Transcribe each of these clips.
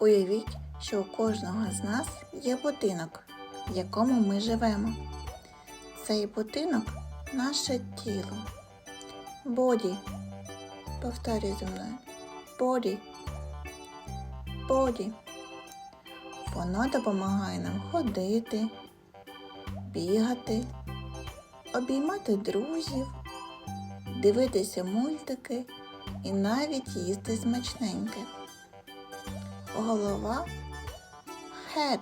Уявіть, що у кожного з нас є будинок, в якому ми живемо. Цей будинок наше тіло. Боді. Повторюй зі мною. Боді. Боді. Воно допомагає нам ходити, бігати, обіймати друзів, дивитися мультики і навіть їсти смачненьке. Голова head.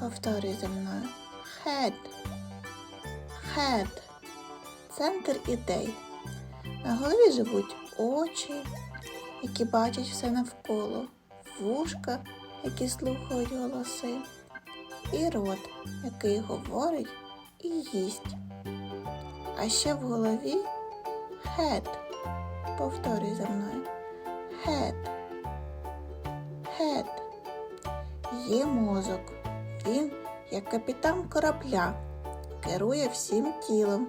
Повторюй за мною. Head. Head. Центр ідей. На голові живуть очі, які бачать все навколо, вушка, які слухають голоси, і рот, який говорить і їсть. А ще в голові head. Повторюй за мною. Head. Head. Є мозок. Він, як капітан корабля, керує всім тілом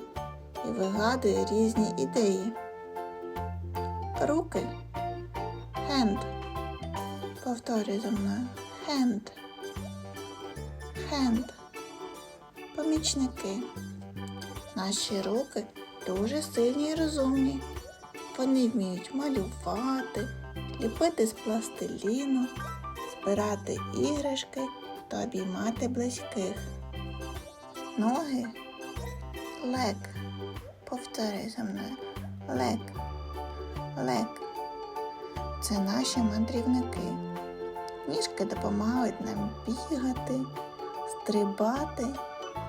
і вигадує різні ідеї. Руки. Hand. Повторюй за мною. Hand. Hand. Помічники. Наші руки дуже сильні і розумні. Вони вміють малювати, ліпити з пластиліну, збирати іграшки та обіймати близьких. Ноги. Лек. Повторюй за мною. Лек. Лек. Це наші мандрівники. Ніжки допомагають нам бігати, стрибати,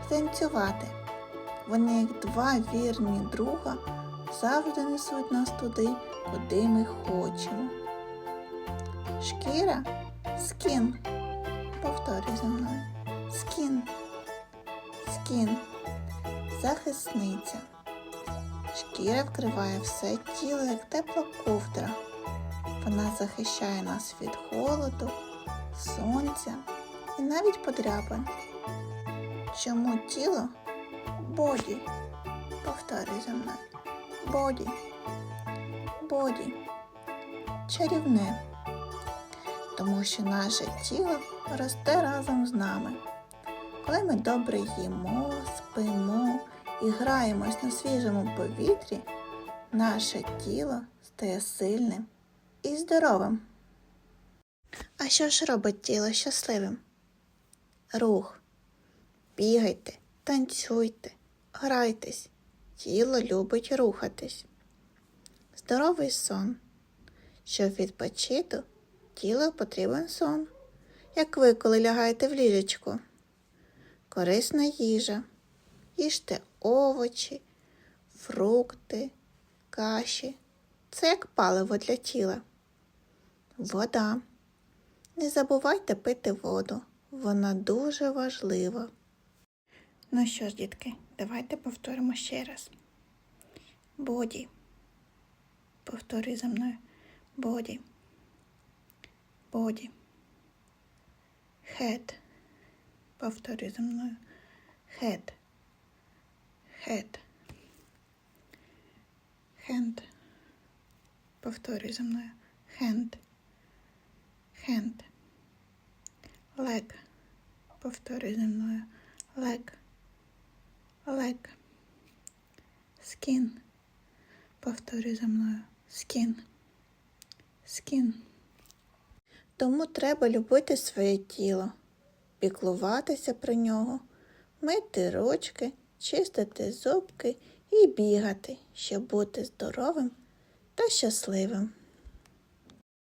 танцювати. Вони, як два вірні друга, завжди несуть нас туди, куди ми хочемо. Шкіра скін. Повторюй за мною. Скін. Скін. Захисниця. Шкіра вкриває все тіло, як тепла ковдра. Вона захищає нас від холоду, сонця і навіть подряпин. Чому тіло боді? Повторюй за мною. Боді. Боді. Чарівне. Тому що наше тіло росте разом з нами. Коли ми добре їмо, спимо і граємось на свіжому повітрі, наше тіло стає сильним і здоровим. А що ж робить тіло щасливим? Рух. Бігайте, танцюйте, грайтесь. Тіло любить рухатись. Здоровий сон. Щоб відпочити, тілу потрібен сон. Як ви, коли лягаєте в ліжечку. Корисна їжа. Їжте овочі, фрукти, каші. Це як паливо для тіла. Вода. Не забувайте пити воду. Вона дуже важлива. Ну що ж, дітки, давайте повторимо ще раз. Боді. Повторюй за мною. Боді. Боді. Head. Повторюй за мною. Head. Head. Hand. Повторюй за мною. Hand. Hand. Leg. Повторюй за мною. Leg. Leg. Skin. Повторюй за мною. Skin. Skin. Тому треба любити своє тіло, піклуватися про нього, мити ручки, чистити зубки і бігати, щоб бути здоровим та щасливим.